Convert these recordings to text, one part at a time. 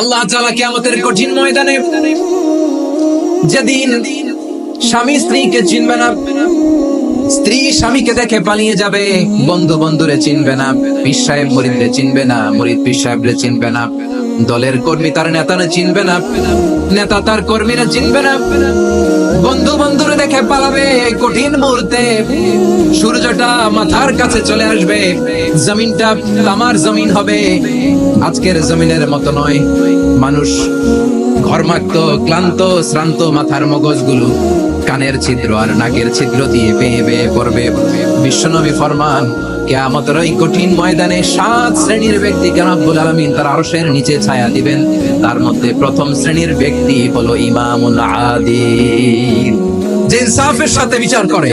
আল্লাহ তালা কে আমাদের কঠিন ময়দানে যেদিন স্বামী স্ত্রীকে চিনবে না, স্ত্রী স্বামীকে দেখে পালিয়ে যাবে বন্ধু বন্ধুরে চিনবে না, পীর সাহেব মরিদরে চিনবে না, মরিদ পীর সাহেবরে চিনবে না। দলের কর্মী তার নেতারে চিনবে না। নেতা তার কর্মীরা চিনবে না। বন্ধু বন্ধুরে দেখে পালাবে কঠিন মুহূর্তে। সূর্যটা মাথার কাছে চলে আসবে। জমিনটা তামার জমিন হবে। আজকের জমিনের মতো নয়। মানুষ ঘর্মাক্ত, ক্লান্ত, শ্রান্ত মাথার মগজগুলো কানের ছিদ্র আর নাকের ছিদ্র দিয়ে পেয়ে বেয়ে পড়বে। বিশ্বনবী ফরমান কেয়ামতের ওই কঠিন ময়দানে সাত শ্রেণির ব্যক্তিকে রব্বুল আলমিন তার আরশের নিচে ছায়া দিবেন? তার মধ্যে প্রথম শ্রেণির ব্যক্তি হলো ইমামুল আদিল। যে ইনসাফের সাথে বিচার করে।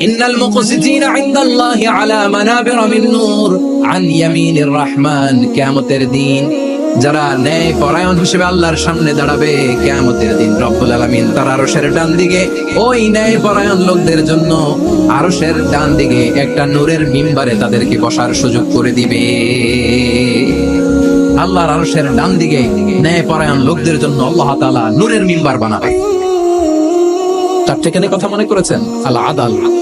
একটা নূরের মিম্বারে তাদেরকে বসার সুযোগ করে দিবে। আল্লাহর আরশের ডান দিকে ন্যায় পরায়ণ লোকদের জন্য আল্লাহ তাআলা নূরের মিম্বার বানাবে। তার কেন কথা মনে করেছেন? আল আদাল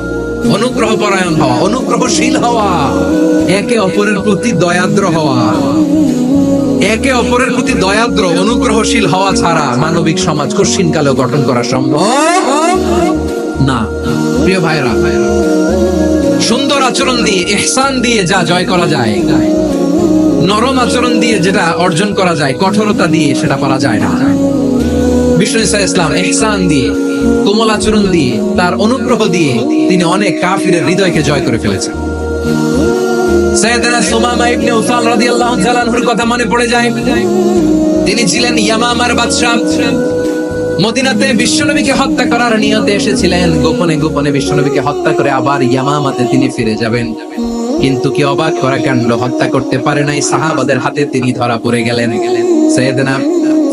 অনুগ্রহ পরায়ণ হওয়া, অনুগ্রহশীল হওয়া, একে অপরের প্রতি দয়াদ্র হওয়া, একে অপরের প্রতি দয়াদ্র, অনুগ্রহশীল হওয়া ছাড়া মানবিক সমাজ কঠিন কালেও গঠন করা সম্ভব। না, প্রিয় ভাইরা, সুন্দর আচরণ দিয়ে, ইহসান দিয়ে যা জয় করা যায়, নরম আচরণ দিয়ে যেটা অর্জন করা যায়, কঠোরতা দিয়ে সেটা পারা যায় না। ইসলাম দিয়ে, কোমল আচরণ দিয়ে, তার অনুগ্রহ দিয়ে তিনি অনেক হৃদয়কে জয় করে ফেলেছেন। তিনি ছিলেন মদিনাতে বিশ্বনবীকে হত্যা করার নিয়তে এসেছিলেন। গোপনে গোপনে বিশ্বনবীকে হত্যা করে আবার ইয়ামামাতে তিনি ফিরে যাবেন। কিন্তু কি অবাক করা কাণ্ড হত্যা করতে পারে নাই সাহাবাদের হাতে তিনি ধরা পড়ে গেলেন। সাইয়েদনা